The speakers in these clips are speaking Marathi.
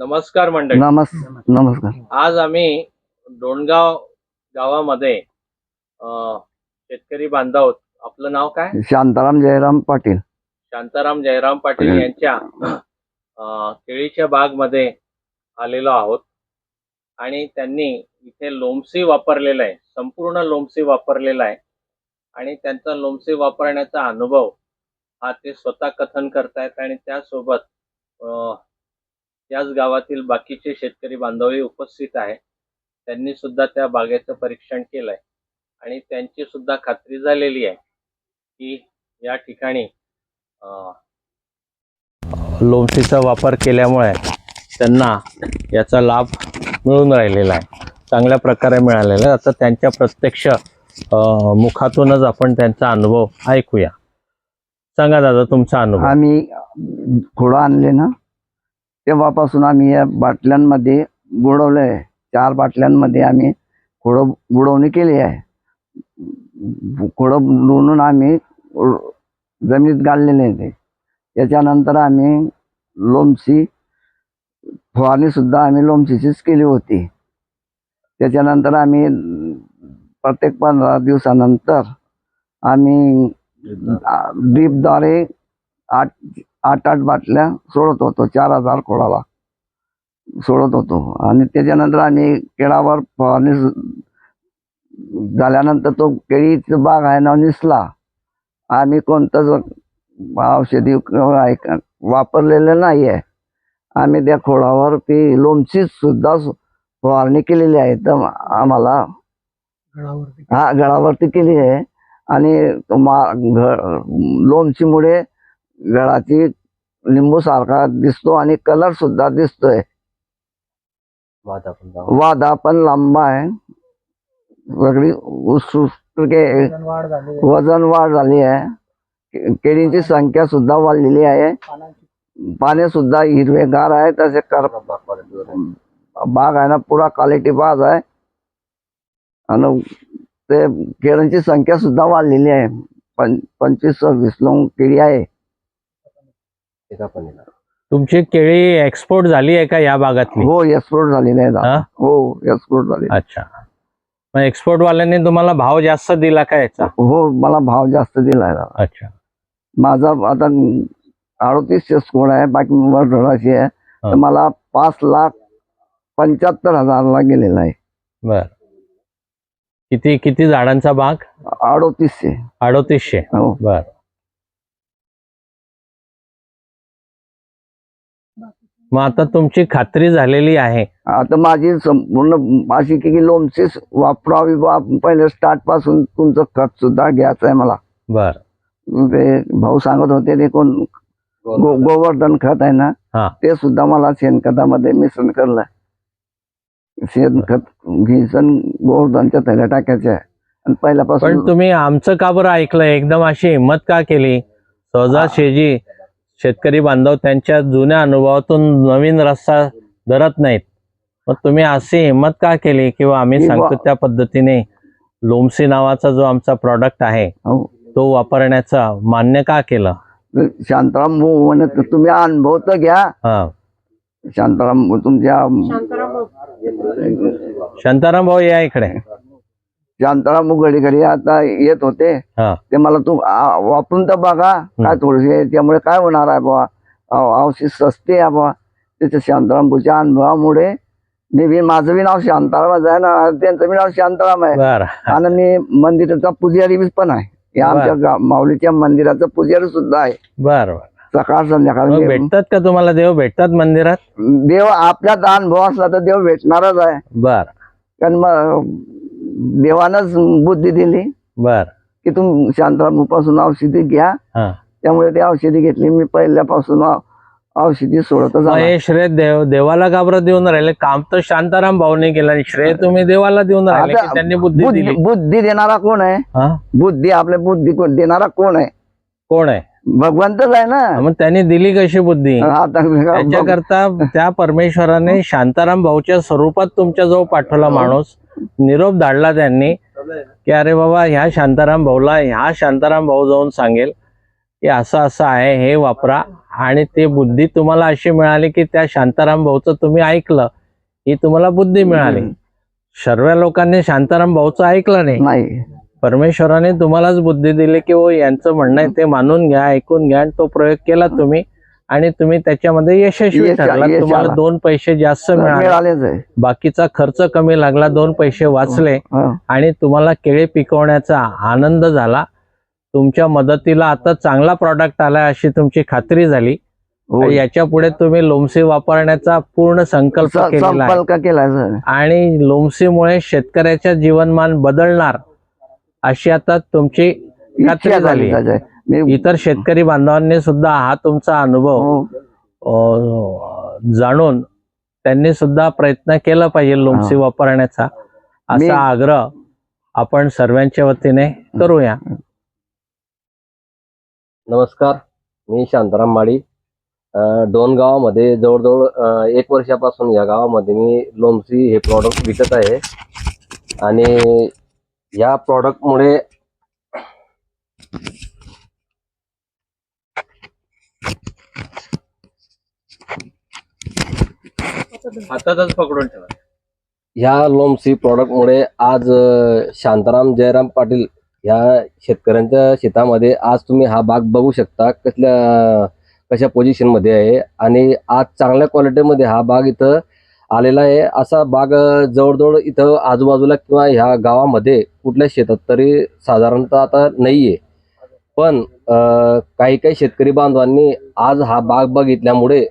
नमस्कार मंडळी. नमस् नमस्कार. आज आम्ही डोणगाव गावामध्ये अं, शेतकरी बांधव आपलं नाव काय? शांताराम जयराम पाटील. शांताराम जयराम पाटील यांच्या अं, केळीच्या बागमध्ये आलेलो आहोत. आणि त्यांनी इथे लोमसी वापरलेला आहे. संपूर्ण लोमसी वापरलेला आहे. आणि त्यांचा लोमसी वापरण्याचा अनुभव हा ते स्वतः कथन करतायत आणि त्यासोबत अं, याच गावातील बाकीचे शेतकरी बांधवही उपस्थित आहे त्यांनी सुद्धा त्या बागेचं परीक्षण केलंय. आणि त्यांची सुद्धा खात्री झालेली आहे की या ठिकाणी लोमशीचा वापर केल्यामुळे त्यांना याचा लाभ मिळून राहिलेला आहे. चांगल्या प्रकारे मिळालेला आहे. आता त्यांच्या प्रत्यक्ष मुखातूनच आपण त्यांचा अनुभव ऐकूया. सांगा दादा तुमचा अनुभव. आम्ही घोडा आणले ना तेव्हापासून आम्ही या बाटल्यांमध्ये बुडवलंय. चार बाटल्यांमध्ये आम्ही खोडं बुडवणी केली आहे. खोडं बुडवून आम्ही जमिनीत गाडलेले आहे ते. त्याच्यानंतर आम्ही लोमसी फवारणी सुद्धा आम्ही लोमसीचीच केली होती. त्याच्यानंतर आम्ही प्रत्येक पंधरा दिवसानंतर आम्ही ड्रीपद्वारे आठ आठ आठ बाटल्या सोडत होतो चार हजार खोडाला सोडत होतो. आणि त्याच्यानंतर आम्ही केळावर फवारणी झाल्यानंतर तो केळीचा बाग आहे ना निसला. आम्ही कोणतंच औषधी वापरलेलं नाही आहे आम्ही त्या खोडावर ती लोणची सुद्धा फवारणी केलेली आहे. तर आम्हाला हा गळावरती केली आहे. आणि तो मा- घ- लोणचीमुळे गळाची लिंबू सारखा दिसतो आणि कलर सुद्धा दिसतोय. वादा पण लांबा आहे. सगळी वज़न वाढ झाली आहे. के- केळींची संख्या सुद्धा वाढलेली आहे. पाने सुद्धा हिरवेगार आहे तसे कर बाग आहे ना पुरा क्वालिटी बाग आहे. आणि ते केळांची संख्या सुद्धा वाढलेली आहे. पंचवीस सव्वीस लोक केळी आहे. तुमची केळी एक्सपोर्ट झाली आहे का या भागातली? हो एक्सपोर्ट झालेले आहे हा? हो एक्सपोर्ट झाले अच्छा. मग एक्सपोर्ट वाल्यांनी तुम्हाला भाव जास्त दिला का याचा? हो मला भाव जास्त दिलाय दादा अच्छा. माझा आता अडतीसशे स्कोर आहे बाकी वर्धळाची आहे. तर हा. मला पाच लाख पंच्याहत्तर हजारला गेलेला आहे. बर. किती किती झाडांचा बाग अडतीसशे. अडोतीसशे. हो. बर. मग आता तुमची खात्री झालेली आहे. आता माझी संपूर्ण अशी की की लोमचीच वापरावी बा पहिले स्टार्टपासून तुमचं खत सुद्धा घ्यायचं आहे मला. बर. ते भाऊ सांगत होते ते कोण गो- गोवर्धन. खत आहे ना हा. ते सुद्धा मला शेणखतामध्ये मिश्रण करलंय. शेणखत घ्यायचं गोवर्धनच्या थैल्या टाकायच्या आणि पण पहिल्यापासून तुम्ही आमचं का बरं ऐकलं एकदम अशी हिंमत का केली? सहजासहजी शेतकरी बांधव त्यांच्या जुन्या अनुभवातून नवीन रस्ता धरत नाहीत. मग तुम्ही अशी हिंमत का केली किंवा आम्ही सांगतो त्या पद्धतीने लोमसी नावाचा जो आमचा प्रॉडक्ट आहे हो. तो वापरण्याचा मान्य का केलं? शांताराम भाऊ म्हणत तुम्ही अनुभव तर घ्या. हा. शांताराम भाऊ तुमच्या शांताराम भाऊ या इकडे. शांताराम भाऊ घडी घडी आता येत होते. हा. ते मला तू आ- वापरून तर बघा काय थोडेसे त्यामुळे काय होणार आहे बाबा औषध सस्ते आहे बाबा त्याच्या शांताराम भाऊच्या अनुभवामुळे मी बी माझं बी नाव शांतारामच आहे ना त्यांचं बी नाव शांताराम आहे. बर. आणि मी मंदिराचा पुजारी बी पण आहे. या आमच्या गा- माऊलीच्या मंदिराचा पुजारी सुद्धा आहे. बर बर. सकाळ संध्याकाळ मग मी- भेटतात का तुम्हाला देव? भेटतात मंदिरात? देव आपल्यात अनुभव असला तर देव भेटणारच आहे. बर. कारण मग देवानंच बुद्धी दिली. बर. की तुम्ही शांतारामपासून औषधी घ्या. हा. त्यामुळे ती औषधी घेतली. मी पहिल्यापासून औषधी सोडतच. हे श्रेय देव देवाला का बरं देऊन राहिले? काम तर शांताराम भाऊने केलं आणि श्रेय तुम्ही देवाला देऊन राहिले की त्यांनी बुद्धी दिली? बुद्धी देणारा कोण आहे? बुद्धी आपल्या बुद्धी कोण- देणारा कोण आहे? कोण आहे? भगवंतच आहे ना. मग त्यांनी दिली कशी बुद्धी? त्याच्याकरता त्या परमेश्वराने शांताराम भाऊच्या स्वरूपात तुमच्या जवळ पाठवला माणूस. निरोप धाडला त्यांनी की अरे बाबा ह्या शांताराम भाऊला ह्या शांताराम भाऊ जाऊन सांगेल की असं असं आहे हे वापरा. आणि ते बुद्धी तुम्हाला अशी मिळाली की त्या शांताराम भाऊचं तुम्ही ऐकलं ही तुम्हाला बुद्धी मिळाली. सर्व लोकांनी शांताराम भाऊचं ऐकलं नाही. परमेश्वराने तुम्हालाच बुद्धी दिली की हो यांचं म्हणणं आहे ते मानून घ्या ऐकून घ्या आणि तो प्रयोग केला तुम्ही. आणि तुम्ही त्याच्यामध्ये यशस्वी यश- ठरला तुम्हाला. दोन पैसे जास्त मिळाले. बाकीचा खर्च कमी लागला दोन पैसे वाचले हा. आणि तुम्हाला केळी पिकवण्याचा आनंद झाला. तुमच्या मदतीला आता चांगला प्रॉडक्ट आला अशी तुमची खात्री झाली. हो. याच्यापुढे तुम्ही लोमसी वापरण्याचा पूर्ण संकल्प केला आणि लोमसीमुळे शेतकऱ्याच्या जीवनमान बदलणार अशी आता तुमची खात्री झाली. इतर शेतकरी बांधवांनी सुद्धा हा तुमचा अनुभव हो, अ, जाणून त्यांनी सुद्धा प्रयत्न केला पाहिजे लोमसी वापरण्याचा. असा आग्रह आपण सर्वांच्या वतीने करूया. नमस्कार मी शांताराम माळी. अं, डोन गावामध्ये जवळजवळ एक वर्षापासून या गावामध्ये मी लोमसी हे प्रॉडक्ट विकत आहे. आणि या प्रॉडक्टमुळे हातातच पकडून ठेवा. ह्या लोमसी प्रॉडक्टमुळे आज शांताराम जयराम पाटील ह्या शेतकऱ्यांच्या शेतामध्ये आज तुम्ही हा बाग बघू शकता कसल्या कशा पोझिशनमध्ये आहे. आणि आज चांगल्या क्वालिटीमध्ये हा बाग इथं आलेला आहे. असा बाग जवळजवळ इथं आजूबाजूला किंवा ह्या गावामध्ये कुठल्या शेतात तरी साधारणतः आता नाही आहे पण काही काही शेतकरी बांधवांनी आज हा बाग बघितल्यामुळे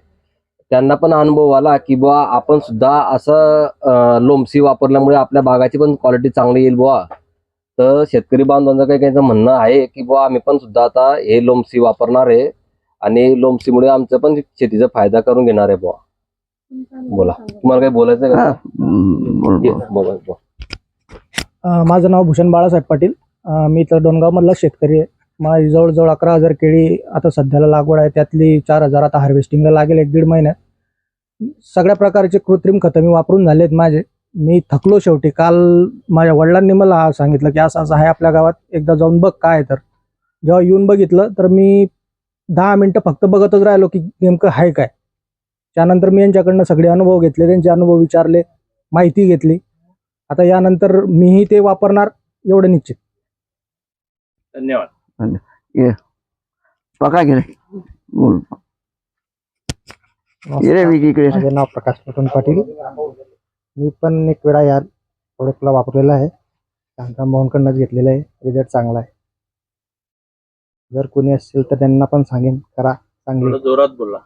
त्यांना पण अनुभव आला की बुवा आपण सुद्धा असं लोमसी वापरल्यामुळे आपल्या बागाची पण क्वालिटी चांगली येईल बुवा. तर शेतकरी बांधवांचं काही काहींचं म्हणणं आहे की बुवा आम्ही पण सुद्धा आता हे लोमसी वापरणार आहे आणि लोमसीमुळे आमचं पण शेतीचा फायदा करून घेणार आहे बुवा. बोला. तुम्हाला काही बोलायचं आहे हा. का बोल, माझं नाव भूषण बाळासाहेब पाटील. मी तर डोनगावमधला शेतकरी आहे. माझी जवळजवळ अकरा हजार केळी आता सध्याला लागवड आहे. त्यातली चार हजार आता हार्वेस्टिंगला लागेल एक दीड महिन्यात. सगळ्या प्रकारचे कृत्रिम खतं मी वापरून झालेत माझे. मी थकलो शेवटी. काल माझ्या वडिलांनी मला सांगितलं की असं असं आहे आपल्या गावात. एकदा जाऊन बघ काय तर. जेव्हा येऊन बघितलं तर मी दहा मिनटं फक्त बघतच राहिलो की नेमकं आहे काय. त्यानंतर मी यांच्याकडनं सगळे अनुभव घेतले त्यांचे अनुभव विचारले माहिती घेतली. आता यानंतर मीही ते वापरणार एवढं निश्चित. धन्यवाद. पका गेले बोल. ये रे विकी इकडे. माझे नाव प्रकाश पटन पाटील. मी पण एक वेळा या प्रोडक्टला वापरलेला आहे. शांताराम भाऊंकडनंच घेतलेला आहे. रिझल्ट चांगला आहे. जर कोणी असेल तर त्यांना पण सांगेन. करा. चांगली. जोरात बोला.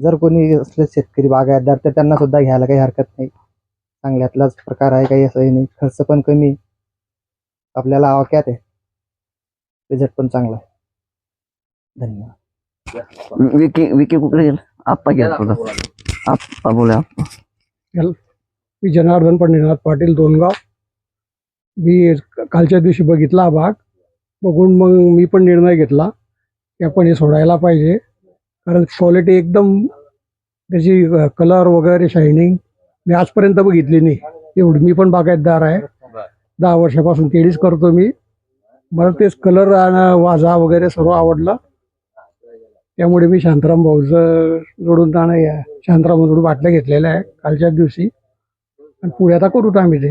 जर कोणी असले शेतकरी बागायतदार तर त्यांना सुद्धा घ्यायला काही हरकत नाही. चांगल्यातलाच प्रकार आहे काही असंही नाही. खर्च पण कमी. आपल्याला आवाक्यात आहे रिझल्ट पण चांगला आहे. धन्यवाद. विकी विकी गेला? आप्पा गेला तुझा आप्पा बोला आप्पा. मी जनार्दन पंडितनाथ पाटील दोनगाव. मी कालच्या दिवशी बघितला हा भाग. बघून मग मी पण निर्णय घेतला की आपण हे सोडायला पाहिजे. कारण क्वालिटी एकदम त्याची कलर वगैरे शायनिंग मी आजपर्यंत बघितली नाही. एवढी मी पण बागायतदार आहे. दहा वर्षापासून केळीच करतो मी. मला तेच कलर आणि वाजा वगैरे सर्व आवडलं. त्यामुळे मी शांताराम भाऊचं जोडून जाणं या शांताराम जोडून बाटल्या घेतलेल्या आहे कालच्या दिवशी. आणि पुढे आता करूत आम्ही ते.